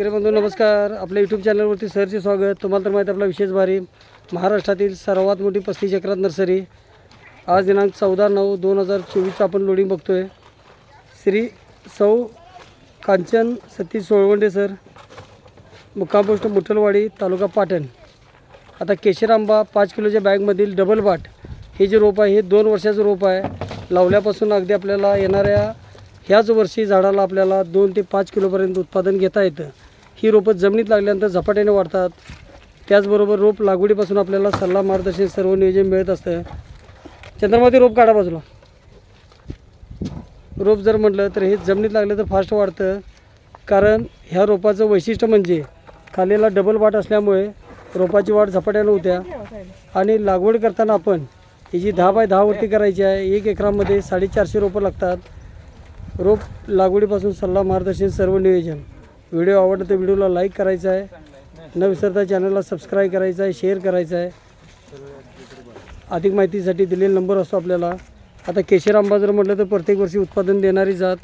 बंधू नमस्कार. आपल्या यूट्यूब चॅनलवरती सरचे स्वागत. तुम्हाला तर माहिती आहे आपला विशेष भारी. महाराष्ट्रातील सर्वात मोठी पस्तीस चक्रात नर्सरी. आज दिनांक चौदा नऊ दोन हजार चोवीसचं आपण लोडिंग बघतो आहे श्री सौ कांचन सतीश सोळवंडे सर. मुक्काम पोस्ट मुठलवाडी तालुका पाटण. आता केशर आंबा पाच किलोच्या बॅगमधील डबल बाट हे जे रोप आहे हे दोन वर्षाचं रोप आहे. लावल्यापासून अगदी आपल्याला येणाऱ्या ह्याच वर्षी झाडाला आपल्याला दोन ते पाच किलोपर्यंत उत्पादन घेता येतं. ही रोपं जमिनीत लागल्यानंतर झपाट्याने वाढतात. त्याचबरोबर रोप लागवडीपासून आपल्याला सल्ला मार्गदर्शन सर्व नियोजन मिळत असतं. चंद्रमाती रोप काढा बाजूला. रोप जर म्हटलं तर हे जमिनीत लागलं तर फास्ट वाढतं. कारण ह्या रोपाचं वैशिष्ट्य म्हणजे खालीला डबल वाट असल्यामुळे रोपाची वाढ झपाट्यानं होत्या. आणि लागवड करताना आपण ही जी दहा बाय दहावरती करायची आहे एक एकरामध्ये साडेचारशे रोपं लागतात. रोप लागवडीपासून सल्ला मार्गदर्शन सर्व नियोजन. व्हिडिओ आवडला तर व्हिडिओला लाईक करायचा आहे. न विसरता चॅनलला सबस्क्राईब करायचं आहे शेअर करायचं आहे. अधिक माहितीसाठी दिलेला नंबर असतो आपल्याला. आता केशर आंबा जर म्हटलं तर प्रत्येक वर्षी उत्पादन देणारी जात.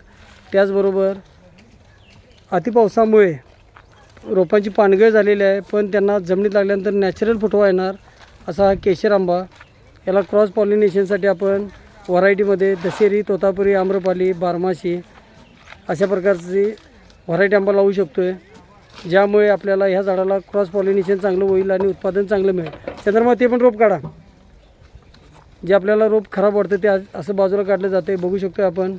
त्याचबरोबर अतिपावसामुळे रोपांची पानगळ झालेली आहे पण त्यांना जमिनीत लागल्यानंतर नॅचरल फुटवा येणार असा हा केशर आंबा याला क्रॉस पॉलिनेशनसाठी आपण व्हरायटीमध्ये दशेरी तोतापुरी आम्रपाली बारमाशी अशा प्रकारची व्हरायटी आंबा लावू शकतो आहे ज्यामुळे आपल्याला ह्या झाडाला क्रॉस पॉलिनेशन चांगलं होईल आणि उत्पादन चांगलं मिळेल. चंद्रमा ते पण रोप काढा. जे आपल्याला रोप खराब वाटतं ते असं बाजूला काढलं जाते बघू शकतो आपण.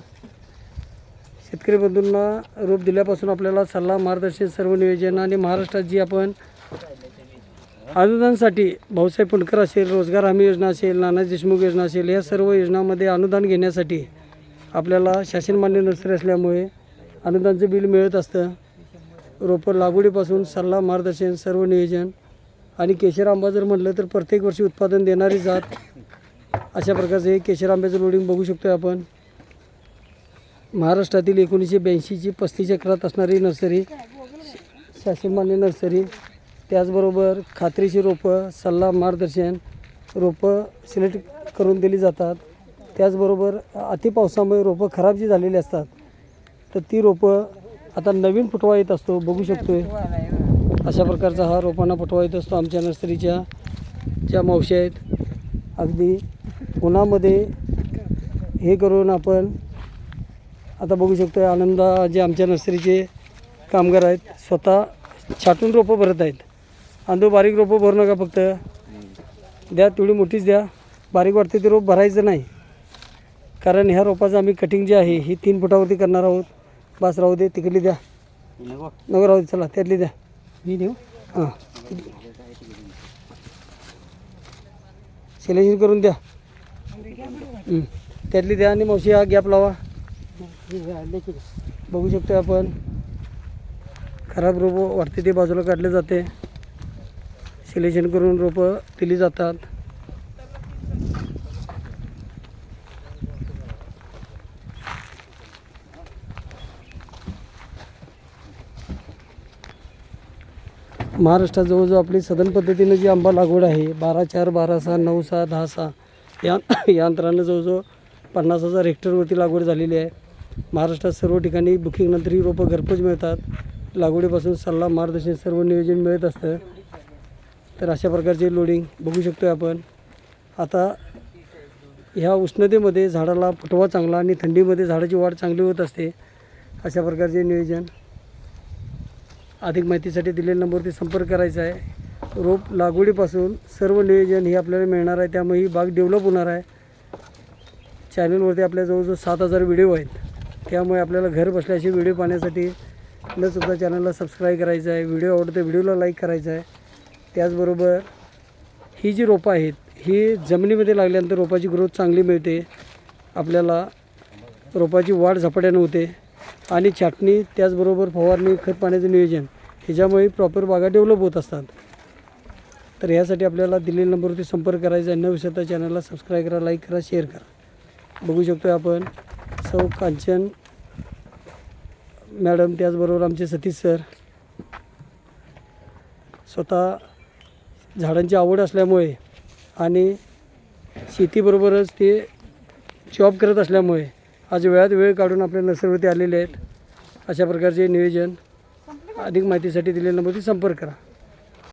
शेतकरी बंधूंना रोप दिल्यापासून आपल्याला सल्ला मार्गदर्शन सर्व नियोजन आणि महाराष्ट्रात जी आपण अनुदानासाठी भाऊसाहेब फुंडकर असेल रोजगार हमी योजना असेल नाना देशमुख योजना असेल या सर्व योजनामध्ये अनुदान घेण्यासाठी आपल्याला शासनमान्य नर्सरी असल्यामुळे अनुदानचं बिल मिळत असतं. रोपं लागवडीपासून सल्ला मार्गदर्शन सर्व नियोजन. आणि केशर आंबा जर म्हटलं तर प्रत्येक वर्षी उत्पादन देणारी जात. अशा प्रकारचे हे केशर आंब्याचं लोडिंग बघू शकतो आपण. महाराष्ट्रातील एकोणीसशे ब्याऐंशीची पस्तीस एकरात असणारी नर्सरी शासनमान्य नर्सरी त्याचबरोबर खात्रीची रोपं सल्ला मार्गदर्शन रोपं सिलेक्ट करून दिली जातात. त्याचबरोबर अतिपावसामुळे रोपं खराब जी झालेली असतात तर ती रोपं आता नवीन फुटवा येत असतो बघू शकतोय. अशा प्रकारचा हा रोपांना फुटवा येत असतो आमच्या नर्सरीच्या ज्या मावशी आहेत. अगदी उन्हामध्ये हे करून आपण आता बघू शकतो आनंदा जे आमच्या नर्सरीचे कामगार आहेत स्वतः छाटून रोपं भरत आहेत. आणि बारीक रोपं भरू नका फक्त. द्या तेवढी मोठीच द्या. बारीक वाटते ते रोप भरायचं नाही. कारण ह्या रोपाचं आम्ही कटिंग जे आहे ही तीन फुटावरती करणार आहोत. बस राहू दे तिकडली द्या. नको राहू दे चला त्यातली द्या. मी देऊ? हां. सिलेक्शन करून द्या. त्यातली द्या आणि मावशी हा गॅप लावा. बघू शकतो आपण. खराब रोपं वाटते ते बाजूला काढले जाते. सिलेक्शन करून रोपं दिली जातात. महाराष्ट्रात जवळजवळ आपली सदन पद्धतीनं जी आंबा लागवड आहे बारा चार बारा सहा नऊ सहा दहा सहा या या अंतरानं जवळजवळ पन्नास हजार हेक्टरवरती लागवड झालेली आहे. महाराष्ट्रात सर्व ठिकाणी बुकिंगनंतर ही रोपं घरपोच मिळतात. लागवडीपासून सल्ला मार्गदर्शन सर्व नियोजन मिळत असतं. तर अशा प्रकारचे लोडिंग बघू शकतो आपण. आता ह्या उष्णतेमध्ये झाडाला फुटवा चांगला आणि थंडीमध्ये झाडाची वाढ चांगली होत असते. अशा प्रकारचे नियोजन अधिक माहितीसाठी दिलेल्या नंबरवरती संपर्क करायचा आहे. रोप लागवडीपासून सर्व नियोजन हे आपल्याला मिळणार आहे. त्यामुळे ही बाग डेव्हलप होणार आहे. चॅनलवरती आपल्या जवळजवळ सात हजार व्हिडिओ आहेत. त्यामुळे आपल्याला घर बसल्याशी व्हिडिओ पाहण्यासाठी न सुद्धा चॅनलला सबस्क्राईब करायचं आहे. व्हिडिओ आवडते व्हिडिओला लाईक करायचा आहे. त्याचबरोबर ही जी रोपं आहेत ही जमिनीमध्ये लागल्यानंतर रोपाची ग्रोथ चांगली मिळते. आपल्याला रोपाची वाढ झपाट्यानं होते. आणि छाटणी त्याचबरोबर फवारणी खत पाण्याचं नियोजन ह्याच्यामुळे प्रॉपर बागा डेव्हलप होत असतात. तर ह्यासाठी आपल्याला दिलेल्या नंबरवरती संपर्क करायचा आहे. न विसरता चॅनलला सबस्क्राईब करा लाईक करा शेअर करा. बघू शकतो आपण सौ कांचन मॅडम त्याचबरोबर आमचे सतीश सर. स्वतः झाडांची आवड असल्यामुळे आणि शेतीबरोबरच ते जॉब करत असल्यामुळे आज वेळात वेळ काढून आपल्या नर्सरीवरती आलेले आहेत. अशा प्रकारचे नियोजन अधिक माहितीसाठी दिलेल्या नंबरवरती संपर्क करा.